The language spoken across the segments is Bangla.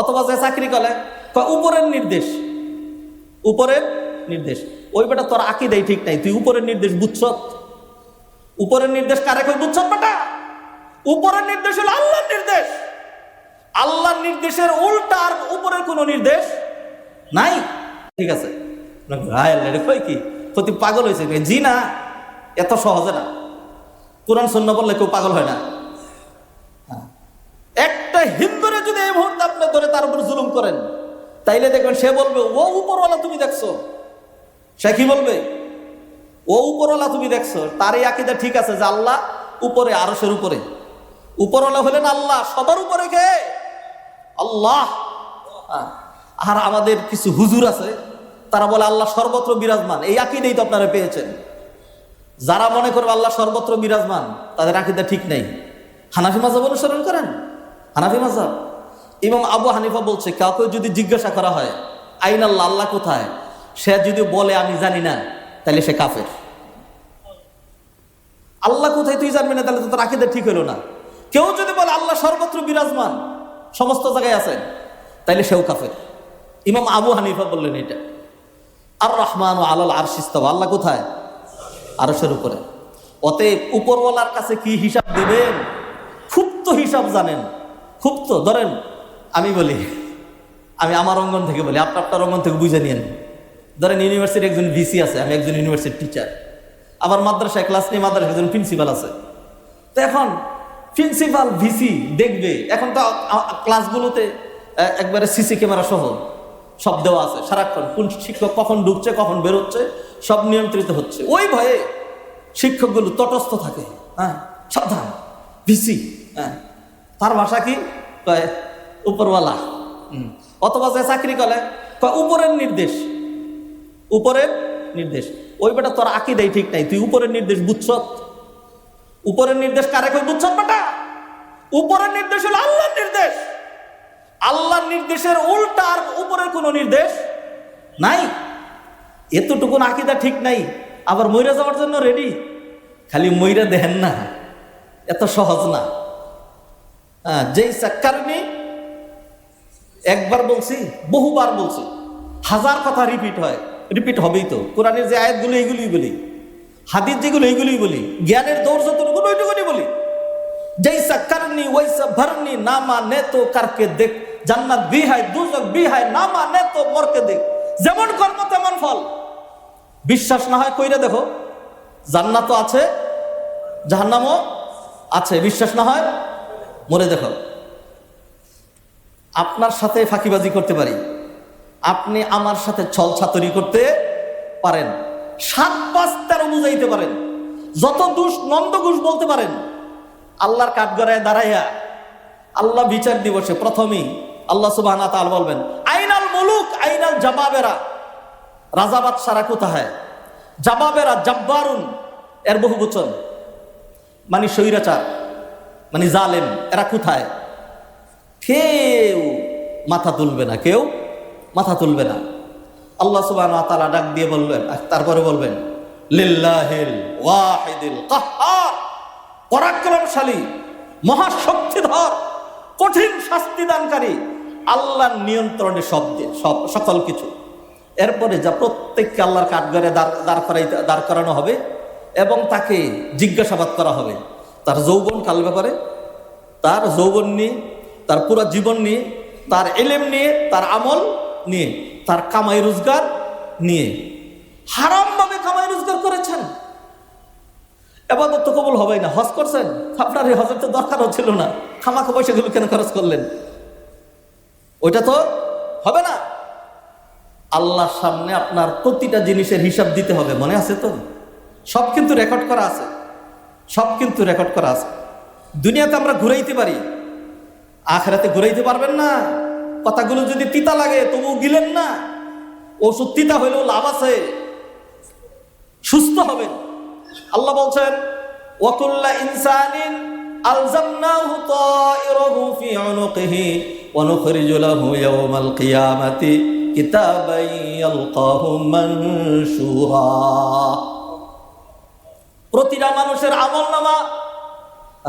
অথবা যে চাকরি করে উপরের নির্দেশ। উপরের নির্দেশ। ওই বেটা তোর আঁকি দেয় ঠিক নাই, তুই উপরের নির্দেশ বুঝছ? উপরের নির্দেশ কারে কই বুঝছ বেটা? উপরের নির্দেশ হলো আল্লাহর নির্দেশ। আল্লাহর নির্দেশের উল্টা আর উপরের কোনো নির্দেশ নাই। ঠিক আছে? কই কি? প্রতি পাগল হয়েছে। জি না, এত সহজে না। কোরআন শূন্য বললে কেউ পাগল হয় না হ্যাঁ। একটা হিন্দুরে যদি এই মুহূর্তে আপনি ধরে তার উপর জুলুম করেন। তাইলে দেখবেন সে বলবে, ও উপরওয়ালা তুমি দেখছ। সে কি বলবে? ও উপরওয়ালা তুমি দেখছ তার এই আকিদা ঠিক আছে যে আল্লাহ উপরে আরসের উপরে। উপরওয়ালা হলেন আল্লাহ, সবার উপরে কে? আল্লাহ। হ্যাঁ। আর আমাদের কিছু হুজুর আছে, তারা বলে আল্লাহ সর্বত্র বিরাজমান। এই আকিদেই তো আপনারা পেয়েছেন। যারা মনে করবে আল্লাহ সর্বত্র বিরাজমান, তাদের আকিদা ঠিক নেই। হানাফি মাজাব অনুসরণ করেন? হানাফি মাজাব এবং আবু হানিফা বলছে, কাউকে যদি জিজ্ঞাসা করা হয় আইন আল্লাহ আল্লাহ কোথায়? সে যদি বলে, আমি জানি না, তাহলে সে কাফের। আল্লাহ কোথায়? তুই জানবি না, তাহলে তো তোর আকিদা ঠিক হলো না। কেউ যদি বলে, আল্লাহ সর্বত্র বিরাজমান, সমস্ত জায়গায় আছেন তাইলে সেও কাফের। ইমাম আবু হানিফা বললেন এটা। আর রহমান ও আলাল আর আল্লাহ কোথায়? আরসের উপরে। অতএব উপরওয়ালার কাছে কি হিসাব দেবেন? খুব তো হিসাব জানেন। খুব তো, ধরেন আমি বলি, আমি আমার অঙ্গন থেকে বলি, আপনার আপনার অঙ্গন থেকে বুঝে নিয়েন। ধরেন ইউনিভার্সিটির একজন ভিসি আছে, আমি একজন ইউনিভার্সিটির টিচার আবার মাদ্রাসায় ক্লাস নিয়ে মাদ্রাসায় একজন প্রিন্সিপাল আছে। তো এখন প্রিন্সিপাল ভিসি দেখবে, এখন তো ক্লাসগুলোতে একবারে সিসি ক্যামেরা সহ সব দেওয়া আছে। সারাক্ষণ কোন শিক্ষক কখন ঢুকছে, কখন বেরোচ্ছে, সব নিয়ন্ত্রিত হচ্ছে। ওই ভয়ে শিক্ষকগুলো তটস্থ থাকে। হ্যাঁ সাবধান ভিসি হ্যাঁ তার ভাষা কি? উপরওয়ালা। অথবা যে চাকরি করে উপরের নির্দেশ। উপরের নির্দেশ। ওই বেটা, তোর আঁকি দেয় ঠিক নাই। তুই উপরের নির্দেশ বুঝছ? উপরের নির্দেশ কারে কই বুঝছ বেটা? উপরের নির্দেশ হলো আল্লাহর নির্দেশ। আল্লাহর নির্দেশের উল্টা আর উপরের কোনো নির্দেশ নাই। এতটুকুন আকিদা ঠিক নাই। আবার মইরা যাওয়ার জন্য রেডি খালি মইরা দেন না। এত সহজ না। হ্যাঁ যেই চাক্কারনি একবার বলছি, বহুবার বলছি। হাজার কথা রিপিট হয়। রিপিট হবেই তো। কোরআনের যে আয়াতগুলো, এইগুলোই বলি। হাদির যেগুলো, এইগুলোই বলি। জ্ঞানের দৌড় যতটুকুন ওইটুকুনি বলি। যেইসা করনি ওইসা ভরনি, নামা নে তো কারকে দেখ। জান্নাত বিহায় দুজক বি নামা নে তো মরকে দেখ। যেমন কর্ম, তেমন ফল। বিশ্বাস না হয় কইরা দেখো। জান্নাত আছে, জাহান্নামও আছে। বিশ্বাস না হয় মরে দেখো। আপনার সাথে ফাঁকিবাজি করতে পারি। আপনি আমার সাথে ছল ছাতরি করতে পারেন। সাত পাঁচ তেরো বুঝাইতে পারেন। যত দুষ নন্দ ঘুষ বলতে পারেন। আল্লাহর কাঠগড়ায় দাঁড়াইয়া আল্লাহ বিচার দিবসে প্রথমেই আল্লাহ সুবাহ তাল বলবেন, আইনাল মুলুক, আইনাল জবাবেরা। রাজাবাদ সারা কোথায়? জবাবেরা জব্বারুন, এর বহু বচন মানে স্বৈরাচার মানে জালেম, এরা কোথায়? কেউ মাথা তুলবে না, কেউ মাথা তুলবে না। আল্লাহ সুবাহ তালা ডাক দিয়ে বলবেন তারপরে বলবেন পরাক্রমশালী, মহাশক্তিধর, কঠিন শাস্তি দানকারী আল্লাহর নিয়ন্ত্রণে সব দিয়ে সব, সকল কিছু। এরপরে যা প্রত্যেককে আল্লাহর কাঠগড়ে দাঁড় করাইতে দাঁড় করানো হবে এবং তাকে জিজ্ঞাসাবাদ করা হবে। তার যৌবন কাল ব্যাপারে, তার যৌবন নিয়ে তার পুরো জীবন নিয়ে, তার এলেম নিয়ে, তার আমল নিয়ে, তার কামাই রোজগার নিয়ে। হারামভাবে কামাই রোজগার করেছেন। এবার তো কবুল হবেই না। হজ করছেন? আপনার এই হজের তো দরকারও ছিল না। খামাখা পয়সাগুলো কেন খরচ করলেন? ওইটা তো হবে না। আল্লাহর সামনে আপনার প্রতিটা জিনিসের হিসাব দিতে হবে। মনে আছে তো? সব কিন্তু রেকর্ড করা আছে। সব কিন্তু রেকর্ড করা আছে। দুনিয়াতে আমরা ঘুরাইতে পারি। আখেরাতে ঘুরাইতে পারবেন না। কথাগুলো যদি তিতা লাগে তবু গিলেন না। ওষুধ তিতা হইলেও লাভ আছে। সুস্থ হবেন। আল্লাহ বলছেন, ওয়াকুল্লা ইনসানিন আলজামনাহু তাইরাহু ফি উনুকিহি ওয়া নুখরিজু লাহু ইয়াওমাল কিয়ামাতি কিতাবান ইয়ালকাহু মানশুরা প্রতিটা মানুষের আমল নামা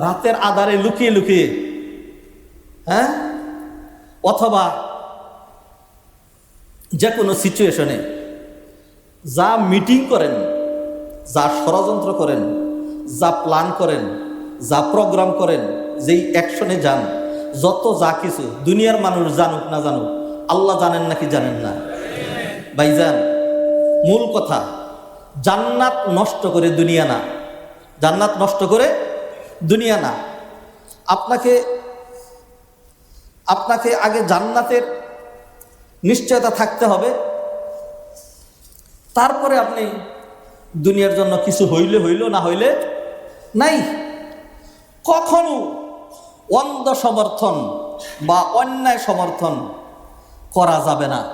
রাতের আধারে লুকিয়ে লুকিয়ে হ্যাঁ? অথবা যে কোনো সিচুয়েশনে যা মিটিং করেন, যা ষড়যন্ত্র করেন, যা প্ল্যান করেন, যা প্রোগ্রাম করেন, যেই অ্যাকশনে যান, যত যা কিছু, দুনিয়ার মানুষ জানুক না জানুক, আল্লাহ জানেন নাকি জানেন না। ভাইজান, মূল কথা, জান্নাত নষ্ট করে দুনিয়া না। জান্নাত নষ্ট করে দুনিয়া না। আপনাকে আপনাকে আগে জান্নাতের নিশ্চয়তা থাকতে হবে। তারপরে আপনি দুনিয়ার জন্য কিছু হইলে হইল, না হইলে নাই। কখনো অন্ধ সমর্থন বা অন্যায় সমর্থন করা যাবে না।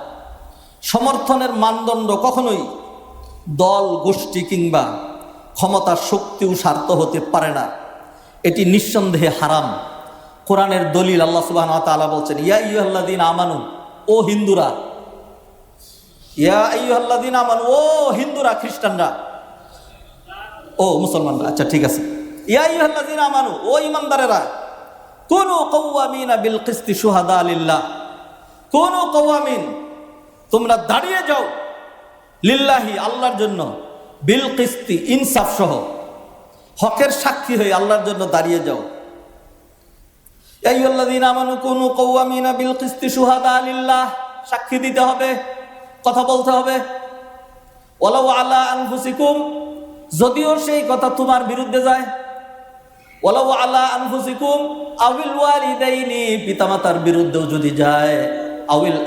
সমর্থনের মানদণ্ড কখনোই দল, গোষ্ঠী কিংবা ক্ষমতার শক্তিও স্বার্থ হতে পারে না। এটি নিঃসন্দেহে হারাম। কোরআনের দলিল আল্লাহ সুবাহ বলছেন, ইয়া ইয়ুহাল্লাদিন আমানু, ও হিন্দুরা, ইয়া ইয়ুহাল্লাদিন আমানু, ও হিন্দুরা, খ্রিস্টানরা, ও মুসলমানরা আচ্ছা ঠিক আছে, ইয়া ইয়ুহাল্লাদিন আমানু, ও ইমানদারেরা, কোন কৌয়ামিনা বিল কিস্তি সুহাদা লিল্লাহ, কোন কৌয়ামিন তোমরা দাঁড়িয়ে যাও লিল্লাহি, আল্লাহর জন্য, বিল কিস্তি ইনসাফ সহ হকের সাক্ষী হয়ে আল্লাহর জন্য দাঁড়িয়ে যাও আইয়ুল্লাযীনা আমানু কুনু কওয়ামিনা বিল কিসতি শুহাদা লিল্লাহ সাক্ষী দিতে হবে, কথা বলতে হবে। আলা যদিও সেই কথা তোমার বিরুদ্ধে যায়। আলা আউল বিরুদ্ধেও যদি যায়। আউল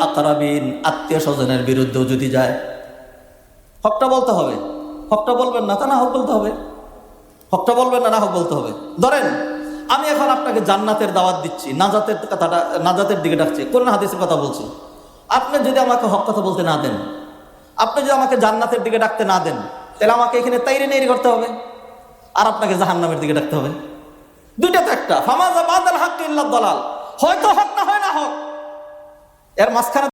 আত্মীয় স্বজনের বিরুদ্ধেও যদি যায়। হকটা বলতে হবে। হকটা বলবেন না তা না হক বলতে হবে। হকটা বলবেন না না হক বলতে হবে। ধরেন আমি এখন আপনাকে জান্নাতের দাওয়াত দিচ্ছি, নাজাতের কথাটা, নাজাতের দিকে ডাকছি কোন হাদিসের কথা বলছি। আপনি যদি আমাকে হক কথা বলতে না দেন, আপনি যদি আমাকে জান্নাতের দিকে ডাকতে না দেন, তাহলে আমাকে এখানে তাইরে নেই করতে হবে, আর আপনাকে জাহান্নামের দিকে ডাকতে হবে। দুইটা তো একটা ফামাজা দলাল, হয়তো হক না হয় না হক। এর মাঝখানে